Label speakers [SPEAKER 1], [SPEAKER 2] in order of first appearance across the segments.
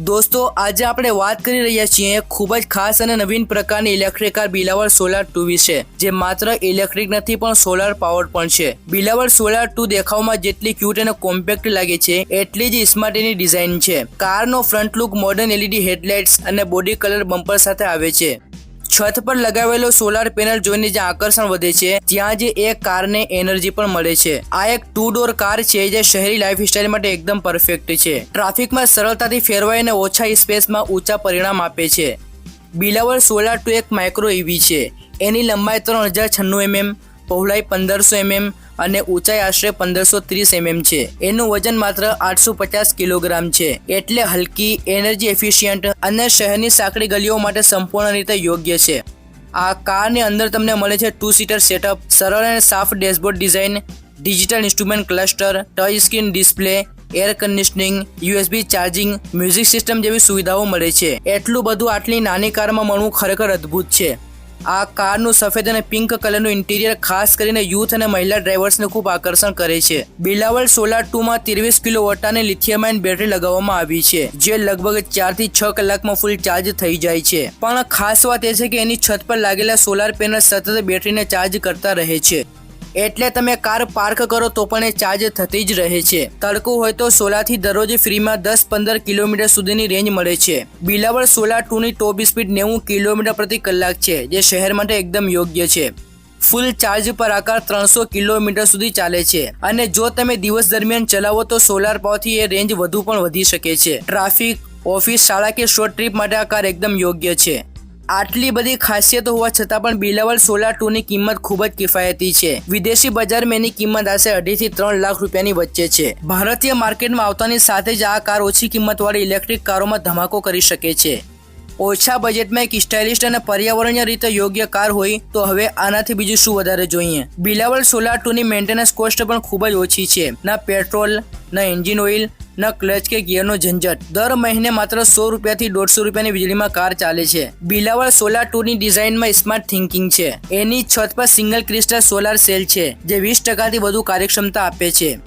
[SPEAKER 1] દોસ્તો, આજે આપણે વાત કરી રહ્યા છીએ ખૂબ જ ખાસ અને નવીન પ્રકારની ઇલેક્ટ્રિક કાર બિલાવર સોલાર ટુ વિશે, જે માત્ર ઇલેક્ટ્રિક નથી પણ સોલાર પાવર પણ છે. બિલાવર સોલાર ટુ દેખાવમાં જેટલી ક્યુટ અને કોમ્પેક્ટ લાગે છે, એટલી જ સ્માર્ટ એની ડિઝાઇન છે કારનો front look modern LED headlights અને બોડી કલર બમ્પર સાથે આવે છે. છત પર લગાવેલો સોલાર પેનલ જોઈને જે આકર્ષણ વધે છે, ત્યાં જે એક કારને એનર્જી પણ મળે છે. આ એક ટુ ડોર કાર છે જે શહેરી લાઈફસ્ટાઈલ માટે એકદમ પરફેક્ટ છે. ટ્રાફિકમાં સરળતાથી ફેરવાઈને ઓછા સ્પેસમાં ઊંચા પરિણામ આપે છે. બિલાવર સોલાર ટુ એક માઇક્રો ઇવી છે. એની લંબાઈ ત્રણ હજાર છન્નું એમએમ પહોળાઈ પંદરસો એમએમ અને ઊંચાઈ આશરે પંદરસો ત્રીસ એમએમ છે. એનું વજન માત્ર આઠસો પચાસ કિલોગ્રામ છે. એટલે હલકી, એનર્જી એફિશિયન્ટ અને શહેરની સાંકડી ગલીઓ માટે સંપૂર્ણ રીતે યોગ્ય છે. આ કારની અંદર તમને મળે છે ટુ સીટર સેટઅપ, સરળ અને સાફ dashboard design, digital instrument cluster touch screen display, air conditioning, USB charging, music system જેવી સુવિધાઓ મળે છે. એટલું બધું આટલી નાની કારમાં મળવું ખરેખર અદ્ભુત છે. આ કારનું સફેદ અને પિંક કલરનું ઇન્ટિરિયર ખાસ કરીને યુથ અને મહિલા ડ્રાઈવર્સને ખૂબ આકર્ષણ કરે છે. બિલાવલ સોલાર ટુમાં ત્રેવીસ કિલો વોટાની લિથિયમાઇન બેટરી લગાવવામાં આવી છે, જે લગભગ ચારથી છ કલાકમાં ફૂલ ચાર્જ થઈ જાય છે. પણ ખાસ વાત એ છે કે એની છત પર લાગેલા સોલાર પેનલ સતત બેટરીને ચાર્જ કરતા રહે છે. એટલે તમે કાર પાર્ક કરો તો પણ એ ચાર્જ થતી જ રહે છે. તડકો હોય તો સોલારથી દરરોજ ફ્રીમાં દસ પંદર કિલોમીટર સુધીની રેન્જ મળે છે. બિલાવર સોલા ટુની ટોપ સ્પીડ નેવું કિલોમીટર પ્રતિ કલાક છે, જે શહેર માટે એકદમ યોગ્ય છે. ફૂલ ચાર્જ પર આકાર ત્રણસો કિલોમીટર સુધી ચાલે છે. અને જો તમે દિવસ દરમિયાન ચલાવો તો સોલાર પાવરથી એ રેન્જ વધુ પણ વધી શકે છે. ટ્રાફિક ઓફિસ શાળા કે શોર્ટ ટ્રીપ માટે આ કાર એકદમ યોગ્ય છે. આટલી બધી ખાસિયત હોવા છતાં પણ બિલાવલ સોલાર ટુ ની કિંમત ખૂબ જ કિફાયતી છે. વિદેશી બજારમાં એની કિંમત આશરે અઢી થી ત્રણ લાખ રૂપિયાની વચ્ચે છે. ભારતીય માર્કેટમાં આવતાની સાથે જ આ કાર ઓછી કિંમતવાળી ઇલેક્ટ્રિક કારોમાં ધમાકો કરી શકે છે. ઓછા બજેટમાં એક સ્ટાઇલિસ્ટ અને પર્યાવરણીય રીતે યોગ્ય કાર હોય તો હવે આનાથી બીજું શું વધારે જોઈએ? બિલાવલ સોલાર ટુ ની મેન્ટેનન્સ કોસ્ટ પણ ખૂબ જ ઓછી છે. ના પેટ્રોલ, ના એન્જિન ઓઇલ ન ક્લચ કે ગિયરનો ઝંઝટ. દર મહિને માત્ર સો રૂપિયાથી દોઢસો રૂપિયાની વીજળીમાં કાર ચાલે છે. બિલાવર સોલાર ટુની ડિઝાઇનમાં સ્માર્ટ થિંકિંગ છે. એની છત પર સિંગલ ક્રિસ્ટલ સોલાર સેલ છે, જે વીસ ટકાથી વધુ કાર્યક્ષમતા આપે છે.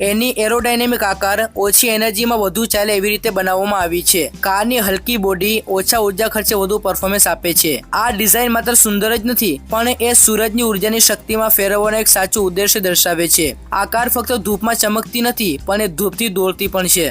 [SPEAKER 1] એની એરોડાયનેમિક આકાર ઓછી એનર્જીમાં વધુ ચાલે એવી રીતે બનાવવામાં આવી છે. કારની હલકી બોડી ઓછા ઊર્જા ખર્ચે વધુ પરફોર્મન્સ આપે છે. આ ડિઝાઇન માત્ર સુંદર જ નથી, પણ એ સૂરજની ઉર્જાની શક્તિમાં ફેરવવાનો એક સાચો ઉદ્દેશ્ય દર્શાવે છે. આ કાર ફક્ત ધૂપમાં ચમકતી નથી, પણ એ ધૂપથી દોડતી પણ છે.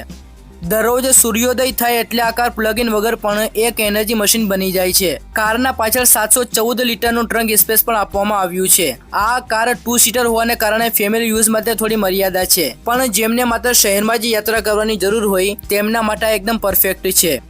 [SPEAKER 1] દરરોજ સૂર્યોદય થાય એટલે આ કાર પ્લગ ઇન વગર પણ એક એનર્જી મશીન બની જાય છે. કારના પાછળ સાતસો ચૌદ લીટરનું ટ્રંક સ્પેસ પણ આપવામાં આવ્યું છે. આ કાર ટુ સીટર હોવાને કારણે ફેમિલી યુઝ માટે થોડી મર્યાદા છે. પણ જેમને માત્ર શહેરમાં જ યાત્રા કરવાની જરૂર હોય, તેમના માટે એકદમ પરફેક્ટ છે.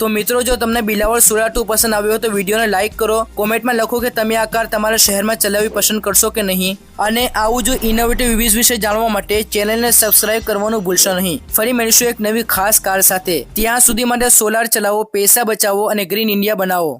[SPEAKER 1] તો મિત્રો, જો તમને બિલાવળ સોલાર ટુ પસંદ આવ્યો હોય તો વિડીયોને લાઇક કરો. કોમેન્ટમાં લખો કે તમે આ કાર તમારા શહેરમાં ચલાવવી પસંદ કરશો કે નહીં. અને આવું જો ઇનોવેટિવ રિવ્યુઝ વિશે જાણવા માટે ચેનલને સબસ્ક્રાઇબ કરવાનું ભૂલશો નહીં. ફરી મળીશું એક નવી ખાસ કાર સાથે. ત્યાં સુધી માટે સોલાર ચલાવો, પૈસા બચાવો અને ગ્રીન ઇન્ડિયા બનાવો.